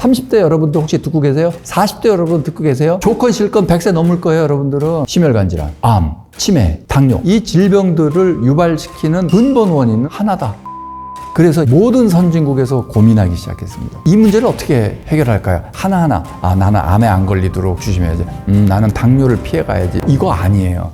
30대 여러분들 혹시 듣고 계세요? 40대 여러분 듣고 계세요? 조건 실건 100세 넘을 거예요, 여러분들은. 심혈관 질환, 암, 치매, 당뇨. 이 질병들을 유발시키는 근본 원인은 하나다. 그래서 모든 선진국에서 고민하기 시작했습니다. 이 문제를 어떻게 해결할까요? 하나하나. 아, 나는 암에 안 걸리도록 조심해야지. 음, 나는 당뇨를 피해 가야지. 이거 아니에요.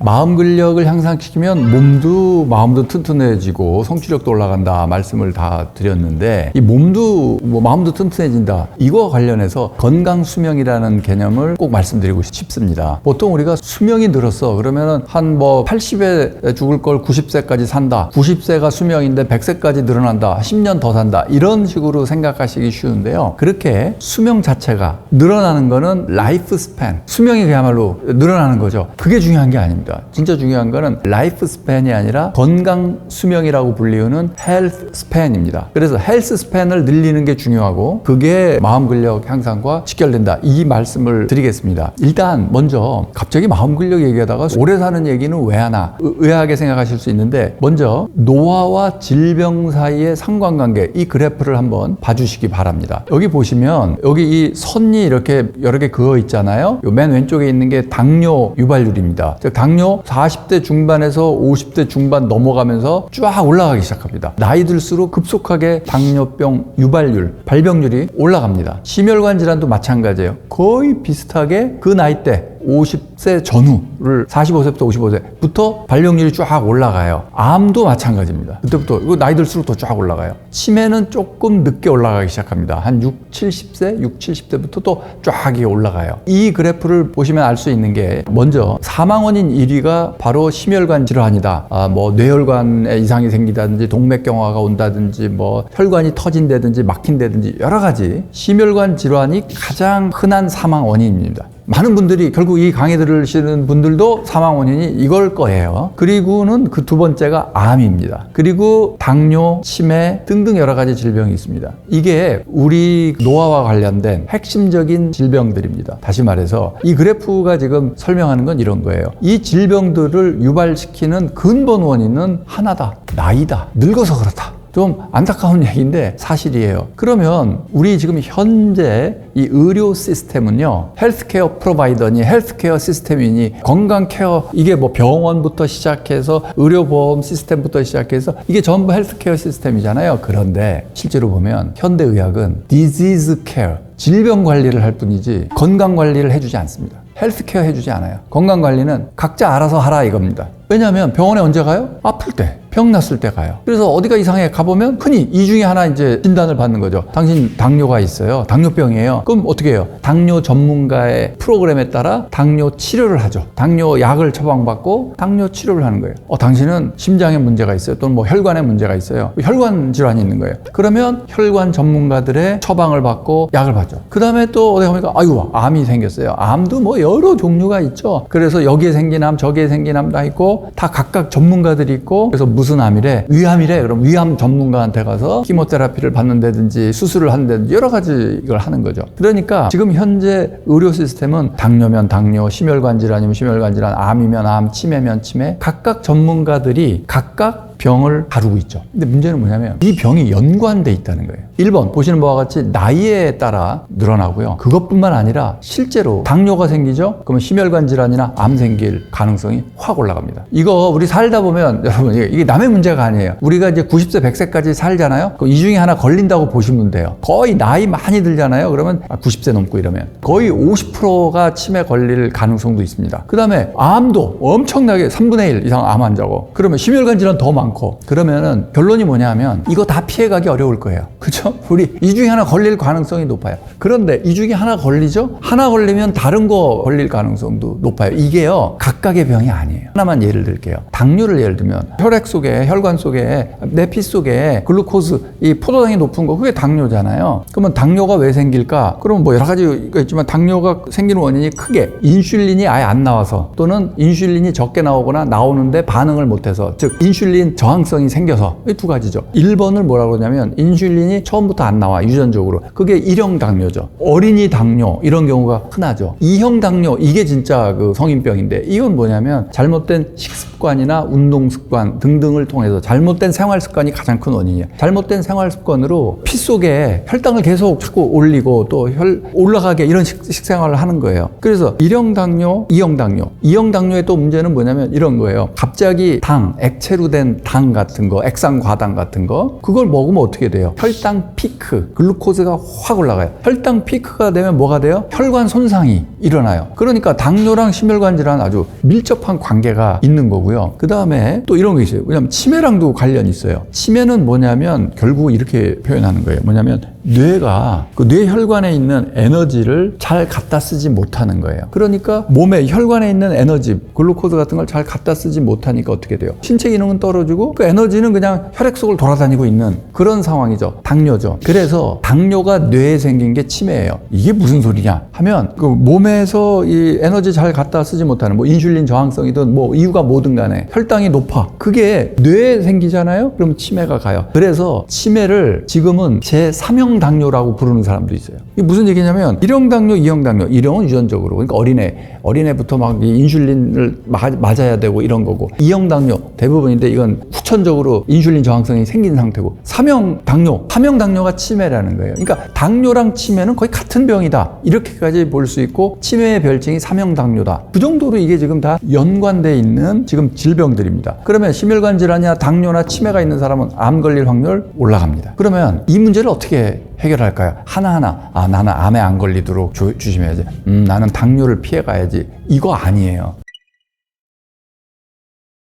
마음 근력을 향상시키면 몸도 마음도 튼튼해지고 성취력도 올라간다 말씀을 다 드렸는데 이 몸도 뭐 마음도 튼튼해진다 이거 관련해서 건강 수명이라는 개념을 꼭 말씀드리고 싶습니다. 보통 우리가 수명이 늘었어 그러면은 한 뭐 80에 죽을 걸 90세까지 산다. 90세가 수명인데 100세까지 늘어난다. 10년 더 산다. 이런 식으로 생각하시기 쉬운데요. 그렇게 수명 자체가 늘어나는 거는 라이프 스팬 수명이 그야말로 늘어나는 거죠. 그게 중요한 게 아닙니다. 진짜 중요한 거는 라이프 스팬이 아니라 건강 수명이라고 불리우는 헬스 스팬입니다. 그래서 헬스 스팬을 늘리는 게 중요하고 그게 마음 근력 향상과 직결된다. 이 말씀을 드리겠습니다. 일단 먼저 갑자기 마음 근력 얘기하다가 오래 사는 얘기는 왜 하나 의- 의아하게 생각하실 수 있는데 먼저 노화와 질병 사이의 상관관계 이 그래프를 한번 봐주시기 바랍니다. 여기 보시면 여기 이 선이 이렇게 여러 개 그어 있잖아요. 요맨 왼쪽에 있는 게 당뇨 유발률입니다. 즉 당뇨 40대 중반에서 50대 중반 넘어가면서 쫙 올라가기 시작합니다. 나이 들수록 급속하게 당뇨병 유발률, 발병률이 올라갑니다. 심혈관 질환도 마찬가지예요. 거의 비슷하게 그 나이 때 50세 전후를 45세부터 55세부터 발병률이 쫙 올라가요. 암도 마찬가지입니다. 그때부터 이거 나이 들수록 더 쫙 올라가요. 치매는 조금 늦게 올라가기 시작합니다. 한 6, 70세, 6, 70대부터 또 쫙 올라가요. 이 그래프를 보시면 알 수 있는 게 먼저 사망 원인 1위가 바로 심혈관 질환이다. 아, 뭐 뇌혈관에 이상이 생기다든지 동맥경화가 온다든지 뭐 혈관이 터진다든지 막힌다든지 여러 가지 심혈관 질환이 가장 흔한 사망 원인입니다. 많은 분들이 결국 이 강의 들으시는 분들도 사망 원인이 이걸 거예요. 그리고는 그 두 번째가 암입니다. 그리고 당뇨, 치매 등등 여러 가지 질병이 있습니다. 이게 우리 노화와 관련된 핵심적인 질병들입니다. 다시 말해서 이 그래프가 지금 설명하는 건 이런 거예요. 이 질병들을 유발시키는 근본 원인은 하나다. 나이다. 늙어서 그렇다. 좀 안타까운 얘기인데 사실이에요. 그러면 우리 지금 현재 이 의료 시스템은요, 헬스케어 프로바이더니 헬스케어 시스템이니 건강 케어 이게 뭐 병원부터 시작해서 의료보험 시스템부터 시작해서 이게 전부 헬스케어 시스템이잖아요. 그런데 실제로 보면 현대 의학은 디지즈 케어 질병 관리를 할 뿐이지 건강 관리를 해주지 않습니다. 헬스케어 해주지 않아요. 건강 관리는 각자 알아서 하라 이겁니다. 왜냐하면 병원에 언제 가요? 아플 때, 병 났을 때 가요. 그래서 어디가 이상해 가보면 흔히 이 중에 하나 이제 진단을 받는 거죠. 당신 당뇨가 있어요. 당뇨병이에요. 그럼 어떻게 해요? 당뇨 전문가의 프로그램에 따라 당뇨 치료를 하죠. 당뇨 약을 처방받고 당뇨 치료를 하는 거예요. 어, 당신은 심장에 문제가 있어요. 또는 뭐 혈관에 문제가 있어요. 혈관 질환이 있는 거예요. 그러면 혈관 전문가들의 처방을 받고 약을 받죠. 그 다음에 또 어디 가보니까 아유 암이 생겼어요. 암도 뭐 여러 종류가 있죠. 그래서 여기에 생긴 암, 저기에 생긴 암 다 있고 다 각각 전문가들이 있고 그래서 무슨 암이래? 위암이래. 그럼 위암 전문가한테 가서 키모테라피를 받는다든지 수술을 한다든지 여러 가지 이걸 하는 거죠. 그러니까 지금 현재 의료 시스템은 당뇨면 당뇨, 심혈관 질환이면 심혈관 질환, 암이면 암, 치매면 치매 각각 전문가들이 각각 병을 다루고 있죠. 근데 문제는 뭐냐면 이 병이 연관돼 있다는 거예요. 1번 보시는 바와 같이 나이에 따라 늘어나고요. 그것뿐만 아니라 실제로 당뇨가 생기죠. 그러면 심혈관 질환이나 암 생길 가능성이 확 올라갑니다. 이거 우리 살다 보면 여러분 이게 남의 문제가 아니에요. 우리가 이제 90세 100세까지 살잖아요. 그럼 이 중에 하나 걸린다고 보시면 돼요. 거의 나이 많이 들잖아요. 그러면 90세 넘고 이러면 거의 50%가 치매 걸릴 가능성도 있습니다. 그다음에 암도 엄청나게 3분의 1 이상 암 환자고 그러면 심혈관 질환 더 많고 그러면은 결론이 뭐냐면 이거 다 피해가기 어려울 거예요. 그죠? 우리 이 중에 하나 걸릴 가능성이 높아요. 그런데 이 중에 하나 걸리죠? 하나 걸리면 다른 거 걸릴 가능성도 높아요. 이게요 각각의 병이 아니에요. 하나만 예를 들게요. 당뇨를 예를 들면 혈액 속에 혈관 속에 내 피 속에 글루코즈 이 포도당이 높은 거 그게 당뇨잖아요. 그러면 당뇨가 왜 생길까? 그럼 뭐 여러 가지가 있지만 당뇨가 생기는 원인이 크게 인슐린이 아예 안 나와서 또는 인슐린이 적게 나오거나 나오는데 반응을 못해서 즉 인슐린 저항성이 생겨서 이 두 가지죠. 1번을 뭐라고 하냐면 인슐린이 처음부터 안 나와 유전적으로. 그게 일형 당뇨죠. 어린이 당뇨 이런 경우가 흔하죠. 이형 당뇨 이게 진짜 그 성인병인데 이건 뭐냐면 잘못된 식습관이나 운동 습관 등등을 통해서 잘못된 생활 습관이 가장 큰 원인이에요. 잘못된 생활 습관으로 피 속에 혈당을 계속 자꾸 올리고 또 혈 올라가게 이런 식, 식생활을 하는 거예요. 그래서 일형 당뇨, 이형 당뇨. 이형 당뇨의 또 문제는 뭐냐면 이런 거예요. 갑자기 당, 액체로 된당 같은 거, 액상 과당 같은 거 그걸 먹으면 어떻게 돼요? 혈당 피크, 글루코즈가 확 올라가요. 혈당 피크가 되면 뭐가 돼요? 혈관 손상이 일어나요. 그러니까 당뇨랑 심혈관 질환 아주 밀접한 관계가 있는 거고요. 그 다음에 또 이런 게 있어요. 왜냐하면 치매랑도 관련이 있어요. 치매는 뭐냐면 결국 이렇게 표현하는 거예요. 뭐냐면 뇌가 그 뇌혈관에 있는 에너지를 잘 갖다 쓰지 못하는 거예요. 그러니까 몸에 혈관에 있는 에너지, 글루코즈 같은 걸 잘 갖다 쓰지 못하니까 어떻게 돼요? 신체 기능은 떨어지고 그 에너지는 그냥 혈액 속을 돌아다니고 있는 그런 상황이죠. 당뇨죠. 그래서 당뇨가 뇌에 생긴 게 치매예요. 이게 무슨 소리냐 하면 그 몸에서 이 에너지 잘 갖다 쓰지 못하는 뭐 인슐린 저항성이든 뭐 이유가 뭐든 간에 혈당이 높아. 그게 뇌에 생기잖아요. 그럼 치매가 가요. 그래서 치매를 지금은 제3형 당뇨라고 부르는 사람도 있어요. 이게 무슨 얘기냐면 1형 당뇨, 2형 당뇨. 1형은 유전적으로 그러니까 어린애 어린애부터 막이 인슐린을 마- 맞아야 되고 이런 거고 2형 당뇨 대부분인데 이건 후천적으로 인슐린 저항성이 생긴 상태고 3형 당뇨, 3형 당뇨가 치매라는 거예요. 그러니까 당뇨랑 치매는 거의 같은 병이다. 이렇게까지 볼 수 있고 치매의 별칭이 3형 당뇨다. 그 정도로 이게 지금 다 연관돼 있는 지금 질병들입니다. 그러면 심혈관 질환이나 당뇨나 치매가 있는 사람은 암 걸릴 확률 올라갑니다. 그러면 이 문제를 어떻게 해결할까요? 하나하나 아 나는 암에 안 걸리도록 조, 조심해야지. 음 나는 당뇨를 피해 가야지. 이거 아니에요.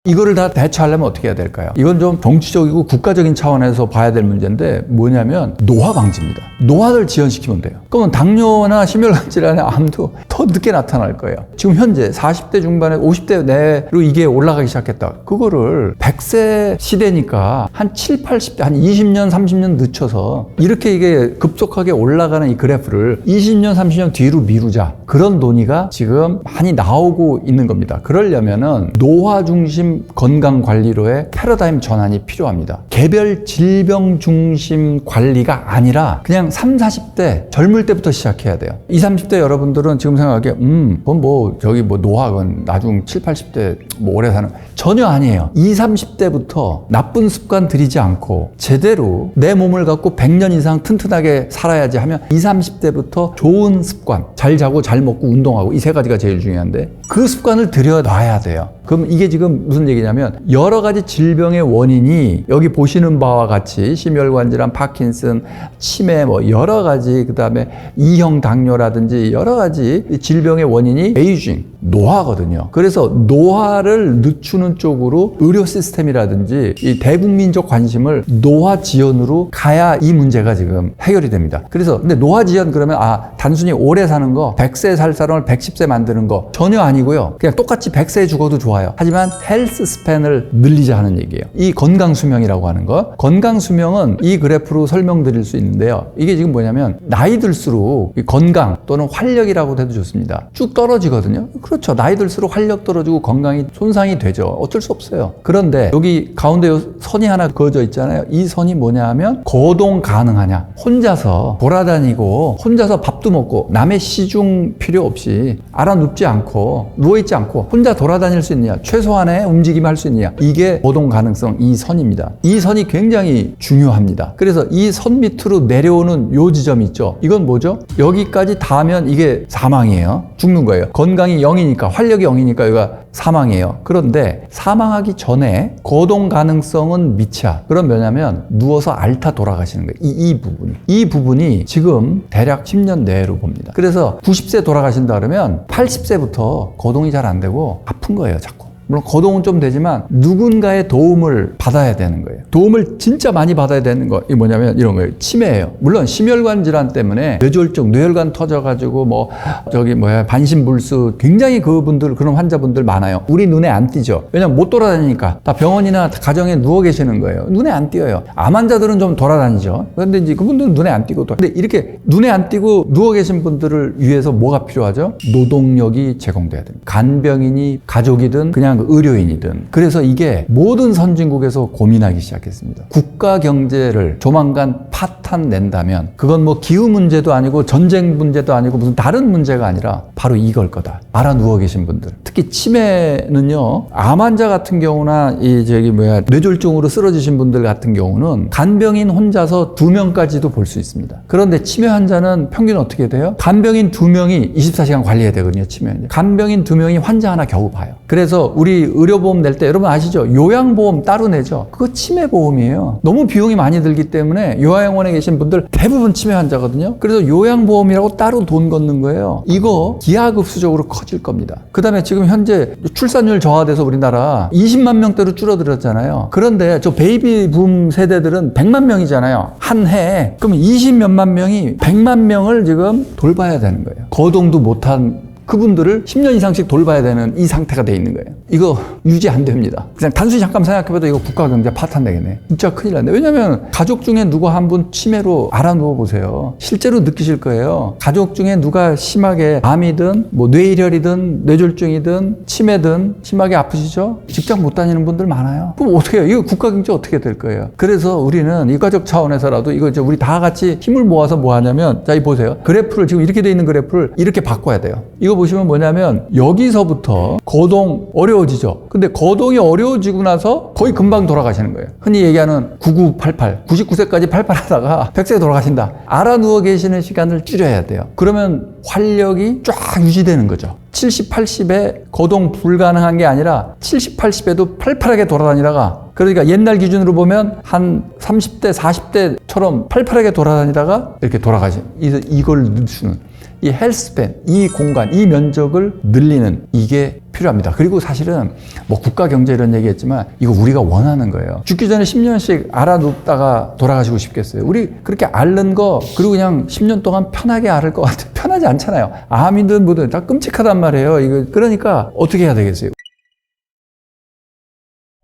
이거를 다 대처하려면 어떻게 해야 될까요? 이건 좀 정치적이고 국가적인 차원에서 봐야 될 문제인데 뭐냐면 노화 방지입니다. 노화를 지연시키면 돼요. 그러면 당뇨나 심혈관 질환의 암도 더 늦게 나타날 거예요. 지금 현재 40대 중반에 50대 내로 이게 올라가기 시작했다. 그거를 100세 시대니까 한 7, 80대, 한 20년, 30년 늦춰서 이렇게 이게 급속하게 올라가는 이 그래프를 20년, 30년 뒤로 미루자. 그런 논의가 지금 많이 나오고 있는 겁니다. 그러려면은 노화 중심 건강 관리로의 패러다임 전환이 필요합니다. 개별 질병 중심 관리가 아니라 그냥 3, 40대 젊을 때부터 시작해야 돼요. 20, 30대 여러분들은 지금 생각하기에 음, 그건 뭐 저기 뭐 노화건 나중 7, 80대 뭐 오래 사는 전혀 아니에요. 20, 30대부터 나쁜 습관 들이지 않고 제대로 내 몸을 갖고 100년 이상 튼튼하게 살아야지 하면 20, 30대부터 좋은 습관 잘 자고 잘 먹고 운동하고 이 세 가지가 제일 중요한데 그 습관을 들여놔야 돼요. 그럼 이게 지금 무슨 얘기냐면 여러 가지 질병의 원인이 여기 보시는 바와 같이 심혈관 질환, 파킨슨, 치매 뭐 여러 가지 그다음에 이형 당뇨라든지 여러 가지 질병의 원인이 에이징, 노화거든요. 그래서 노화를 늦추는 쪽으로 의료 시스템이라든지 이 대국민적 관심을 노화 지연으로 가야 이 문제가 지금 해결이 됩니다. 그래서 근데 노화 지연 그러면 아 단순히 오래 사는 거 100세 살 사람을 110세 만드는 거 전혀 아니고요. 그냥 똑같이 100세 죽어도 좋아요. 하지만 헬스 스팬을 늘리자 하는 얘기예요. 이 건강 수명이라고 하는 거. 건강 수명은 이 그래프로 설명드릴 수 있는데요. 이게 지금 뭐냐면 나이 들수록 이 건강 또는 활력이라고 해도 좋습니다. 쭉 떨어지거든요. 그렇죠. 나이 들수록 활력 떨어지고 건강이 손상이 되죠. 어쩔 수 없어요. 그런데 여기 가운데 요 선이 하나 그어져 있잖아요. 이 선이 뭐냐 하면 거동 가능하냐. 혼자서 돌아다니고 혼자서 밥도 먹고 남의 시중 필요 없이 알아 눕지 않고 누워있지 않고 혼자 돌아다닐 수 있 느냐. 최소한의 움직임 할수 있느냐. 이게 거동 가능성 이 선입니다. 이 선이 굉장히 중요합니다. 그래서 이 선 밑으로 내려오는 요 지점이 있죠. 이건 뭐죠? 여기까지 닿으면 이게 사망이에요. 죽는 거예요. 건강이 0이니까 활력이 0이니까 여기가 사망이에요. 그런데 사망하기 전에 거동 가능성은 미차. 그럼 뭐냐면 누워서 앓다 돌아가시는 거예요. 이, 이 부분이. 이 부분이 지금 대략 10년 내로 봅니다. 그래서 90세 돌아가신다 그러면 80세부터 거동이 잘 안 되고 아픈 거예요, 자꾸. 물론 거동은 좀 되지만 누군가의 도움을 받아야 되는 거예요. 도움을 진짜 많이 받아야 되는 거. 이 뭐냐면 이런 거예요. 치매예요. 물론 심혈관 질환 때문에 뇌졸중, 뇌혈관 터져가지고 뭐 저기 뭐야 반신불수 굉장히 그분들 그런 환자분들 많아요. 우리 눈에 안 띄죠. 왜냐면 못 돌아다니니까 다 병원이나 가정에 누워 계시는 거예요. 눈에 안 띄어요. 암 환자들은 좀 돌아다니죠. 그런데 이제 그분들은 눈에 안 띄고 또. 근데 이렇게 눈에 안 띄고 누워 계신 분들을 위해서 뭐가 필요하죠? 노동력이 제공돼야 됩니다. 간병인이 가족이든 그냥 그다음에 의료인이든 그래서 이게 모든 선진국에서 고민하기 시작했습니다. 국가 경제를 조만간 파탄 낸다면 그건 뭐 기후 문제도 아니고 전쟁 문제도 아니고 무슨 다른 문제가 아니라 바로 이걸 거다. 알아 누워 계신 분들. 특히 치매는요. 암 환자 같은 경우나 이 저기 뭐야 뇌졸중으로 쓰러지신 분들 같은 경우는 간병인 혼자서 두 명까지도 볼 수 있습니다. 그런데 치매 환자는 평균 어떻게 돼요? 간병인 두 명이 24시간 관리해야 되거든요. 치매. 간병인 두 명이 환자 하나 겨우 봐요. 그래서 우리 의료보험 낼 때 여러분 아시죠? 요양보험 따로 내죠. 그거 치매보험이에요. 너무 비용이 많이 들기 때문에 요양원에 계신 분들 대부분 치매 환자거든요. 그래서 요양보험이라고 따로 돈 걷는 거예요. 이거 기하급수적으로 커질 겁니다. 그 다음에 지금 현재 출산율 저하돼서 우리나라 20만 명대로 줄어들었잖아요. 그런데 저 베이비 붐 세대들은 100만 명이잖아요. 한 해에. 그럼 20몇만 명이 100만 명을 지금 돌봐야 되는 거예요. 거동도 못한 그분들을 10년 이상씩 돌봐야 되는 이 상태가 돼 있는 거예요. 이거 유지 안 됩니다. 그냥 단순히 잠깐 생각해봐도 이거 국가 경제 파탄 되겠네. 진짜 큰일 났네. 왜냐면 가족 중에 누가 한 분 치매로 알아 누워 보세요. 실제로 느끼실 거예요. 가족 중에 누가 심하게 암이든 뭐 뇌일혈이든 뇌졸중이든 치매든 심하게 아프시죠? 직장 못 다니는 분들 많아요. 그럼 어떻게 해요? 이거 국가 경제 어떻게 될 거예요? 그래서 우리는 이가족 차원에서라도 이거 이제 우리 다 같이 힘을 모아서 뭐 하냐면 자, 이 보세요. 그래프를 지금 이렇게 돼 있는 그래프를 이렇게 바꿔야 돼요. 이거 보시면 뭐냐면 여기서부터 거동 어려워지죠. 근데 거동이 어려워지고 나서 거의 금방 돌아가시는 거예요. 흔히 얘기하는 9988, 99세까지 팔팔하다가 100세에 돌아가신다. 알아 누워 계시는 시간을 줄여야 돼요. 그러면 활력이 쫙 유지되는 거죠. 70, 80에 거동 불가능한 게 아니라 70, 80에도 팔팔하게 돌아다니다가 그러니까 옛날 기준으로 보면 한 30대, 40대처럼 팔팔하게 돌아다니다가 이렇게 돌아가시. 이- 이걸 늦추는 이 헬스팬, 이 공간, 이 면적을 늘리는 이게 필요합니다. 그리고 사실은 뭐 국가 경제 이런 얘기 했지만 이거 우리가 원하는 거예요. 죽기 전에 10년씩 알아 눕다가 돌아가시고 싶겠어요. 우리 그렇게 앓는 거 그리고 그냥 10년 동안 편하게 앓을 것 같아. 편하지 않잖아요. 암이든 뭐든 다 끔찍하단 말이에요. 이거 그러니까 어떻게 해야 되겠어요?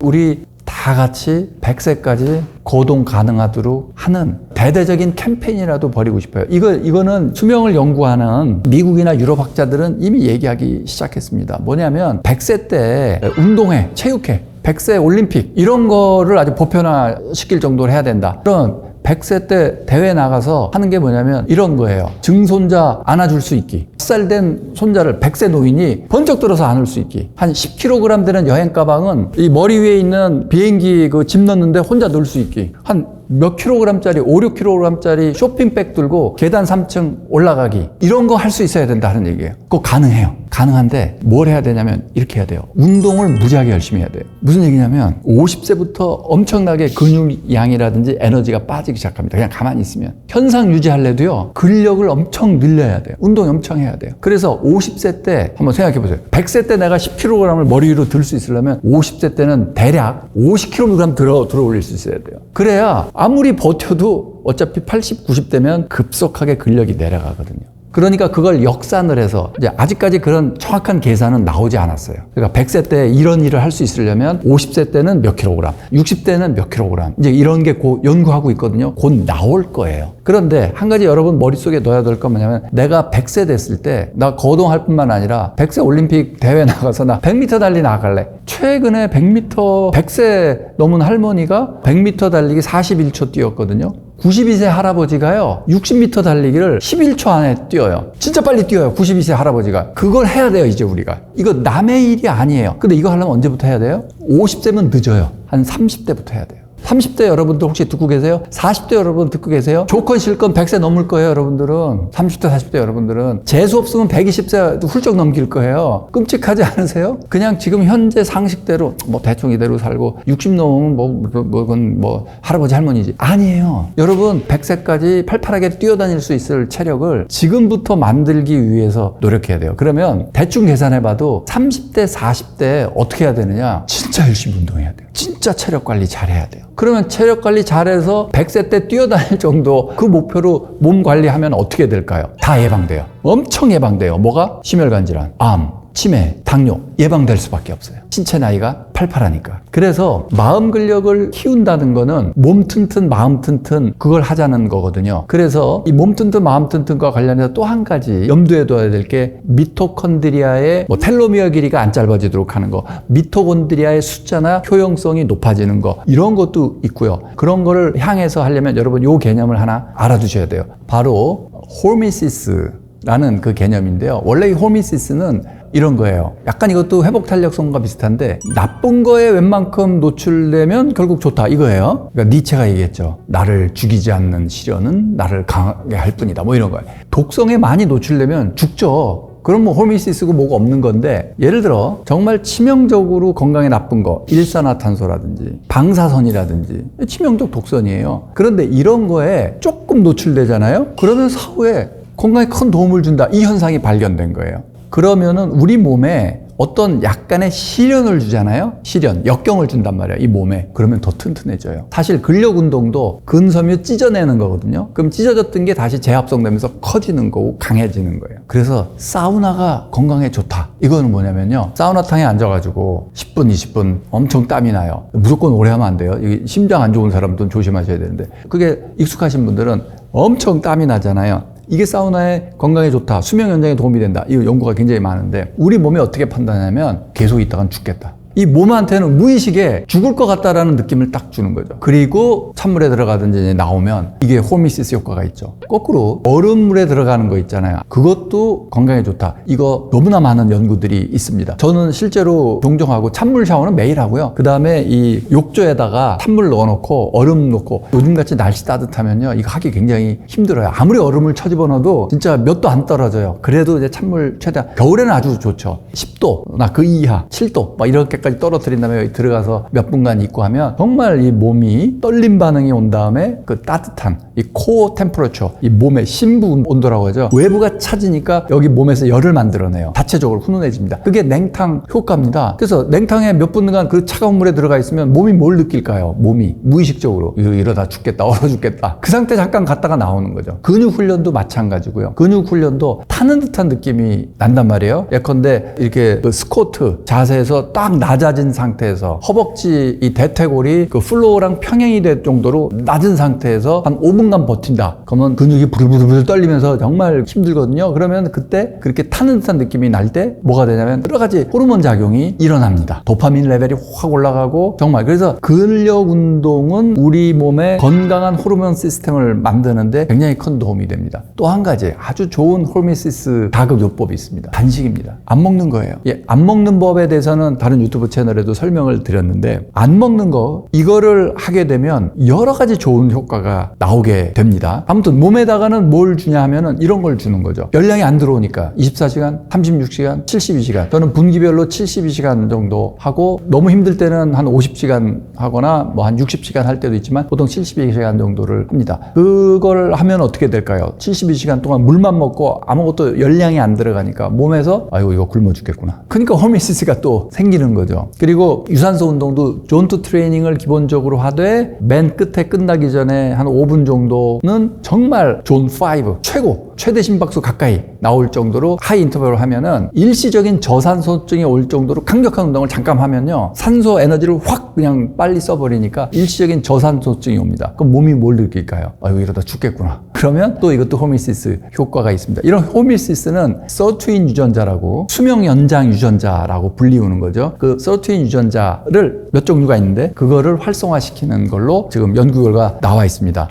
우리 다 같이 100세까지 거동 가능하도록 하는 대대적인 캠페인이라도 벌이고 싶어요. 이거, 이거는 수명을 연구하는 미국이나 유럽 학자들은 이미 얘기하기 시작했습니다. 뭐냐면 100세 때 운동회, 체육회, 100세 올림픽 이런 거를 아주 보편화 시킬 정도로 해야 된다. 그런 100세 때 대회 나가서 하는 게 뭐냐면 이런 거예요. 증손자 안아줄 수 있기. 10살 된 손자를 100세 노인이 번쩍 들어서 안을 수 있기. 한 10kg 되는 여행 가방은 이 머리 위에 있는 비행기 그 짐 넣는데 혼자 넣을 수 있기. 한 몇 킬로그램짜리, 5, 6킬로그램짜리 쇼핑백 들고 계단 3층 올라가기. 이런 거 할 수 있어야 된다는 얘기예요. 그거 가능해요. 가능한데 뭘 해야 되냐면 이렇게 해야 돼요. 운동을 무지하게 열심히 해야 돼요. 무슨 얘기냐면 50세부터 엄청나게 근육 양이라든지 에너지가 빠지기 시작합니다. 그냥 가만히 있으면. 현상 유지할래도요. 근력을 엄청 늘려야 돼요. 운동 엄청 해야 돼요. 그래서 50세 때 한번 생각해 보세요. 100세 때 내가 10kg을 머리 위로 들 수 있으려면 50세 때는 대략 50kg 들어 들어 올릴 수 있어야 돼요. 그래야 아무리 버텨도 어차피 80, 90대면 급속하게 근력이 내려가거든요. 그러니까 그걸 역산을 해서 이제 아직까지 그런 정확한 계산은 나오지 않았어요. 그러니까 100세 때 이런 일을 할 수 있으려면 50세 때는 몇 킬로그램, 60대는 몇 킬로그램. 이제 이런 게곧 연구하고 있거든요. 곧 나올 거예요. 그런데 한 가지 여러분 머릿속에 넣어야 될 건 뭐냐면 내가 100세 됐을 때 나 거동할 뿐만 아니라 100세 올림픽 대회 나가서 나 100m 달리 나갈래. 최근에 100m 100세 넘은 할머니가 100m 달리기 41초 뛰었거든요. 92세 할아버지가요, 60m 달리기를 11초 안에 뛰어요. 진짜 빨리 뛰어요, 92세 할아버지가. 그걸 해야 돼요, 이제 우리가. 이거 남의 일이 아니에요. 근데 이거 하려면 언제부터 해야 돼요? 50세면 늦어요. 한 30대부터 해야 돼요. 30대 여러분들 혹시 듣고 계세요? 40대 여러분 듣고 계세요? 조건 실건 100세 넘을 거예요, 여러분들은. 30대, 40대 여러분들은. 재수 없으면 120세 훌쩍 넘길 거예요. 끔찍하지 않으세요? 그냥 지금 현재 상식대로 뭐 대충 이대로 살고 60 넘으면 뭐, 뭐, 뭐, 그건 뭐 할아버지 할머니지. 아니에요. 여러분 100세까지 팔팔하게 뛰어다닐 수 있을 체력을 지금부터 만들기 위해서 노력해야 돼요. 그러면 대충 계산해봐도 30대, 40대 어떻게 해야 되느냐? 진짜 열심히 운동해야 돼요. 진짜 체력 관리 잘해야 돼요. 그러면 체력 관리 잘해서 100세 때 뛰어다닐 정도 그 목표로 몸 관리하면 어떻게 될까요? 다 예방돼요. 엄청 예방돼요. 뭐가? 심혈관 질환, 암, 치매, 당뇨 예방될 수밖에 없어요. 신체 나이가 팔팔하니까. 그래서 마음 근력을 키운다는 거는 몸 튼튼, 마음 튼튼 그걸 하자는 거거든요. 그래서 이 몸 튼튼, 마음 튼튼과 관련해서 또 한 가지 염두에 둬야 될 게 미토콘드리아의 뭐 텔로미어 길이가 안 짧아지도록 하는 거, 미토콘드리아의 숫자나 효용성이 높아지는 거 이런 것도 있고요. 그런 거를 향해서 하려면 여러분 요 개념을 하나 알아두셔야 돼요. 바로 홀미시스라는 그 개념인데요. 원래 이 홀미시스는 이런 거예요. 약간 이것도 회복 탄력성과 비슷한데 나쁜 거에 웬만큼 노출되면 결국 좋다 이거예요. 그러니까 니체가 얘기했죠. 나를 죽이지 않는 시련은 나를 강하게 할 뿐이다. 뭐 이런 거예요. 독성에 많이 노출되면 죽죠. 그럼 뭐 홀미시스고 뭐가 없는 건데 예를 들어 정말 치명적으로 건강에 나쁜 거 일산화탄소라든지 방사선이라든지 치명적 독선이에요. 그런데 이런 거에 조금 노출되잖아요. 그러면 사후에 건강에 큰 도움을 준다. 이 현상이 발견된 거예요. 그러면은 우리 몸에 어떤 약간의 시련을 주잖아요. 시련, 역경을 준단 말이에요. 이 몸에. 그러면 더 튼튼해져요. 사실 근력 운동도 근섬유 찢어내는 거거든요. 그럼 찢어졌던 게 다시 재합성되면서 커지는 거고 강해지는 거예요. 그래서 사우나가 건강에 좋다. 이거는 뭐냐면요. 사우나탕에 앉아가지고 10분, 20분 엄청 땀이 나요. 무조건 오래 하면 안 돼요. 심장 안 좋은 사람들은 조심하셔야 되는데. 그게 익숙하신 분들은 엄청 땀이 나잖아요. 이게 사우나에 건강에 좋다, 수명 연장에 도움이 된다. 이 연구가 굉장히 많은데 우리 몸이 어떻게 판단하냐면 계속 있다간 죽겠다. 이 몸한테는 무의식에 죽을 것 같다라는 느낌을 딱 주는 거죠. 그리고 찬물에 들어가든지 나오면 이게 호미시스 효과가 있죠. 거꾸로 얼음물에 들어가는 거 있잖아요. 그것도 건강에 좋다. 이거 너무나 많은 연구들이 있습니다. 저는 실제로 종종 하고 찬물 샤워는 매일 하고요. 그 다음에 이 욕조에다가 찬물 넣어놓고 얼음 넣고 요즘같이 날씨 따뜻하면요. 이거 하기 굉장히 힘들어요. 아무리 얼음을 쳐집어넣어도 진짜 몇 도 안 떨어져요. 그래도 이제 찬물 최대한 겨울에는 아주 좋죠. 10도나 그 이하, 7도 막 이렇게까지 떨어뜨린 다음에 여기 들어가서 몇 분간 있고 하면 정말 이 몸이 떨림 반응이 온 다음에 그 따뜻한 이 코어 템퍼러처, 이 몸의 심부 온도라고 하죠. 외부가 차지니까 여기 몸에서 열을 만들어내요. 자체적으로 훈훈해집니다. 그게 냉탕 효과입니다. 그래서 냉탕에 몇 분간 그 차가운 물에 들어가 있으면 몸이 뭘 느낄까요? 몸이 무의식적으로 이러- 이러다 죽겠다, 얼어 죽겠다. 그 상태 잠깐 갔다가 나오는 거죠. 근육 훈련도 마찬가지고요. 근육 훈련도 타는 듯한 느낌이 난단 말이에요. 예컨대 이렇게 그 스쿼트 자세에서 딱 낮아진 상태에서 허벅지 이 대퇴골이 그 플로어랑 평행이 될 정도로 낮은 상태에서 한 5분 간 버틴다. 그러면 근육이 부들부들 떨리면서 정말 힘들거든요. 그러면 그때 그렇게 타는 듯한 느낌이 날 때 뭐가 되냐면 여러 가지 호르몬 작용이 일어납니다. 도파민 레벨이 확 올라가고 정말 그래서 근력 운동은 우리 몸의 건강한 호르몬 시스템을 만드는데 굉장히 큰 도움이 됩니다. 또 한 가지 아주 좋은 호르미시스 자극 요법이 있습니다. 간식입니다. 안 먹는 거예요. 예, 안 먹는 법에 대해서는 다른 유튜브 채널에도 설명을 드렸는데 안 먹는 거 이거를 하게 되면 여러 가지 좋은 효과가 나오게 됩니다. 아무튼 몸에다가는 뭘 주냐 하면은 이런 걸 주는 거죠. 열량이 안 들어오니까 24시간, 36시간, 72시간. 저는 분기별로 72시간 정도 하고 너무 힘들 때는 한 50시간 하거나 뭐 한 60시간 할 때도 있지만 보통 72시간 정도를 합니다. 그걸 하면 어떻게 될까요? 72시간 동안 물만 먹고 아무것도 열량이 안 들어가니까 몸에서 아이고 이거 굶어 죽겠구나. 그러니까 호미시스가 또 생기는 거죠. 그리고 유산소 운동도 존투 트레이닝을 기본적으로 하되 맨 끝에 끝나기 전에 한 5분 정도 는 정말 존5 최고 최대 심박수 가까이 나올 정도로 하이 인터벌을 하면은 일시적인 저산소증이 올 정도로 강력한 운동을 잠깐 하면요 산소 에너지를 확 그냥 빨리 써버리니까 일시적인 저산소증이 옵니다. 그럼 몸이 뭘 느낄까요? 아이고 이러다 죽겠구나. 그러면 또 이것도 호밀시스 효과가 있습니다. 이런 호밀시스는 서투인 유전자라고 수명 연장 유전자라고 불리우는 거죠. 그 서투인 유전자를 몇 종류가 있는데 그거를 활성화시키는 걸로 지금 연구 결과 나와 있습니다.